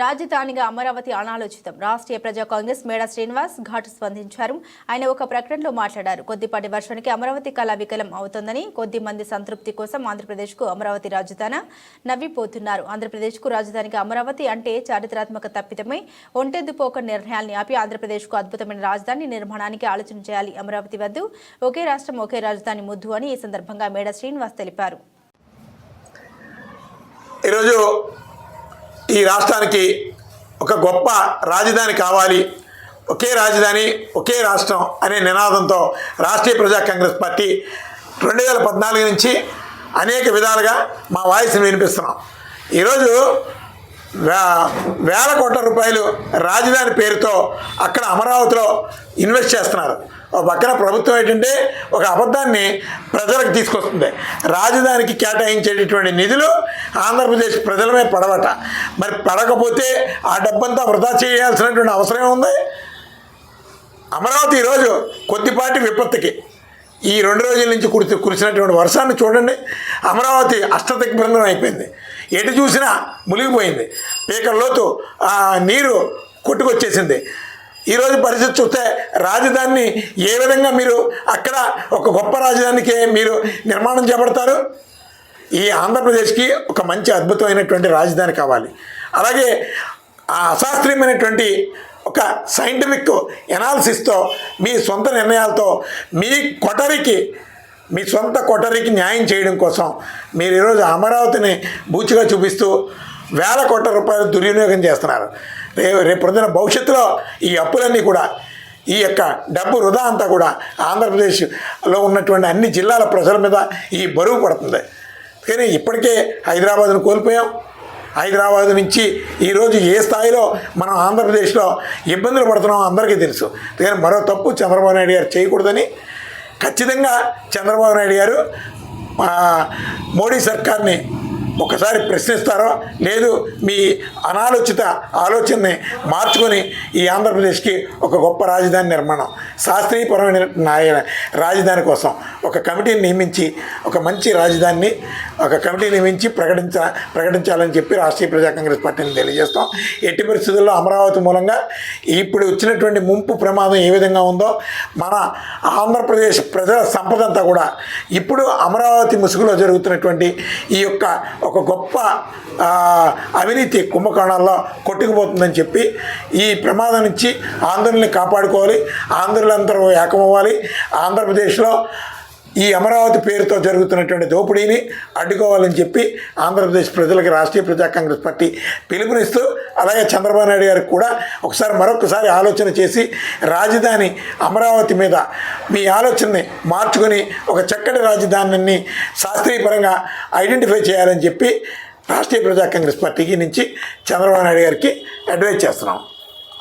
రాజధానిగా అమరావతి అనాలోచితం. రాష్ట్రీయ ప్రజా కాంగ్రెస్ మేడా శ్రీనివాస్ ఘాటు స్పందించారు. ఆయన ఒక ప్రకటనలో మాట్లాడారు. కొద్దిపాటి వర్షానికి అమరావతి కళ వికలం అవుతోందని కొద్ది మంది సంతృప్తి కోసం ఆంధ్రప్రదేశ్కు అమరావతి రాజధాని నవ్విపోతున్నారు. ఆంధ్రప్రదేశ్కు రాజధానిగా అమరావతి అంటే చారిత్రాత్మక తప్పిదమై ఒంటెద్దుపోక నిర్ణయాల్ని ఆపి ఆంధ్రప్రదేశ్కు అద్భుతమైన రాజధాని నిర్మాణానికి ఆలోచన చేయాలి అమరావతి వద్దు. ఒకే రాష్ట్రం ఒకే రాజధాని ముద్దు అని ఈ సందర్భంగా మేడ శ్రీనివాస్ తెలిపారు. ఈరోజు ఈ రాష్ట్రానికి ఒక గొప్ప రాజధాని కావాలి. ఒకే రాజధాని ఒకే రాష్ట్రం అనే నినాదంతో రాష్ట్రీయ ప్రజా కాంగ్రెస్ పార్టీ రెండు వేల పద్నాలుగు నుంచి అనేక విధాలుగా మా వాయిస్ని వినిపిస్తున్నాం. ఈరోజు వేల కోట్ల రూపాయలు రాజధాని పేరుతో అక్కడ అమరావతిలో ఇన్వెస్ట్ చేస్తున్నారు. ఒక పక్కన ప్రభుత్వం ఏంటంటే ఒక అబద్ధాన్ని ప్రజలకు తీసుకొస్తుంది. రాజధానికి కేటాయించేటటువంటి నిధులు ఆంధ్రప్రదేశ్ ప్రజలమే పడవట. మరి పడకపోతే ఆ డబ్బంతా వృధా చేయాల్సినటువంటి అవసరం ఉంది అమరావతి ఈరోజు కొద్దిపాటి విపత్తుకి ఈ రెండు రోజుల నుంచి కురి కురిసినటువంటి వర్షాన్ని చూడండి. అమరావతి అష్టదిగ్బంధనం అయిపోయింది. ఎటు చూసినా మునిగిపోయింది. పీకల్లోతు ఆ నీరు కొట్టుకొచ్చేసింది. ఈరోజు పరిస్థితి చూస్తే రాజధానిని ఏ విధంగా మీరు అక్కడ ఒక గొప్ప రాజధానికి మీరు నిర్మాణం చేపడతారు? ఈ ఆంధ్రప్రదేశ్కి ఒక మంచి అద్భుతమైనటువంటి రాజధాని కావాలి. అలాగే ఆ అశాస్త్రీయమైనటువంటి ఒక సైంటిఫిక్ ఎనాలిసిస్తో మీ సొంత నిర్ణయాలతో మీ కొటరికి మీ సొంత కొటరికి న్యాయం చేయడం కోసం మీరు ఈరోజు అమరావతిని బూచిగా చూపిస్తూ వేల కోట్ల రూపాయలు దుర్వినియోగం చేస్తున్నారు. రే రేపు పొద్దున భవిష్యత్తులో ఈ అప్పులన్నీ కూడా ఈ యొక్క డబ్బు వృధా అంతా కూడా ఆంధ్రప్రదేశ్లో ఉన్నటువంటి అన్ని జిల్లాల ప్రజల మీద ఈ బరువు పడుతుంది. కానీ ఇప్పటికే హైదరాబాద్ను కోల్పోయాం. హైదరాబాద్ నుంచి ఈరోజు ఏ స్థాయిలో మనం ఆంధ్రప్రదేశ్లో ఇబ్బందులు పడుతున్నామో అందరికీ తెలుసు. కానీ మరో తప్పు చంద్రబాబు నాయుడు గారు చేయకూడదని ఖచ్చితంగా చంద్రబాబు నాయుడు గారు మోడీ సర్కార్ని ఒకసారి ప్రశ్నిస్తారో లేదు మీ అనాలోచిత ఆలోచనని మార్చుకొని ఈ ఆంధ్రప్రదేశ్కి ఒక గొప్ప రాజధాని నిర్మాణం శాస్త్రీయపరమైన రాజధాని కోసం. ఒక కమిటీని నియమించి ఒక మంచి రాజధానిని ఒక కమిటీ నియమించి ప్రకటించ ప్రకటించాలని చెప్పి రాష్ట్రీయ ప్రజా కాంగ్రెస్ పార్టీని తెలియజేస్తాం. ఎట్టి పరిస్థితుల్లో అమరావతి మూలంగా ఇప్పుడు వచ్చినటువంటి ముంపు ప్రమాదం ఏ విధంగా ఉందో మన ఆంధ్రప్రదేశ్ ప్రజల సంపద అంతా కూడా ఇప్పుడు అమరావతి ముసుగులో జరుగుతున్నటువంటి ఈ యొక్క ఒక గొప్ప అవినీతి కుంభకోణాల్లో కొట్టుకుపోతుందని చెప్పి ఈ ప్రమాదం నుంచి ఆంధ్రుల్ని కాపాడుకోవాలి. ఆంధ్రులందరూ ఏకమవ్వాలి. ఆంధ్రప్రదేశ్లో ఈ అమరావతి పేరుతో జరుగుతున్నటువంటి దోపిడీని అడ్డుకోవాలని చెప్పి ఆంధ్రప్రదేశ్ ప్రజలకు రాష్ట్రీయ ప్రజా కాంగ్రెస్ పార్టీ పిలుపునిస్తూ అలాగే చంద్రబాబు నాయుడు గారికి కూడా ఒకసారి మరొకసారి ఆలోచన చేసి రాజధాని అమరావతి మీద మీ ఆలోచనని మార్చుకొని ఒక చక్కటి రాజధానిని శాస్త్రీయపరంగా ఐడెంటిఫై చేయాలని చెప్పి రాష్ట్రీయ ప్రజా కాంగ్రెస్ పార్టీకి నుంచి చంద్రబాబు నాయుడు గారికి అడ్వైజ్ చేస్తున్నాం.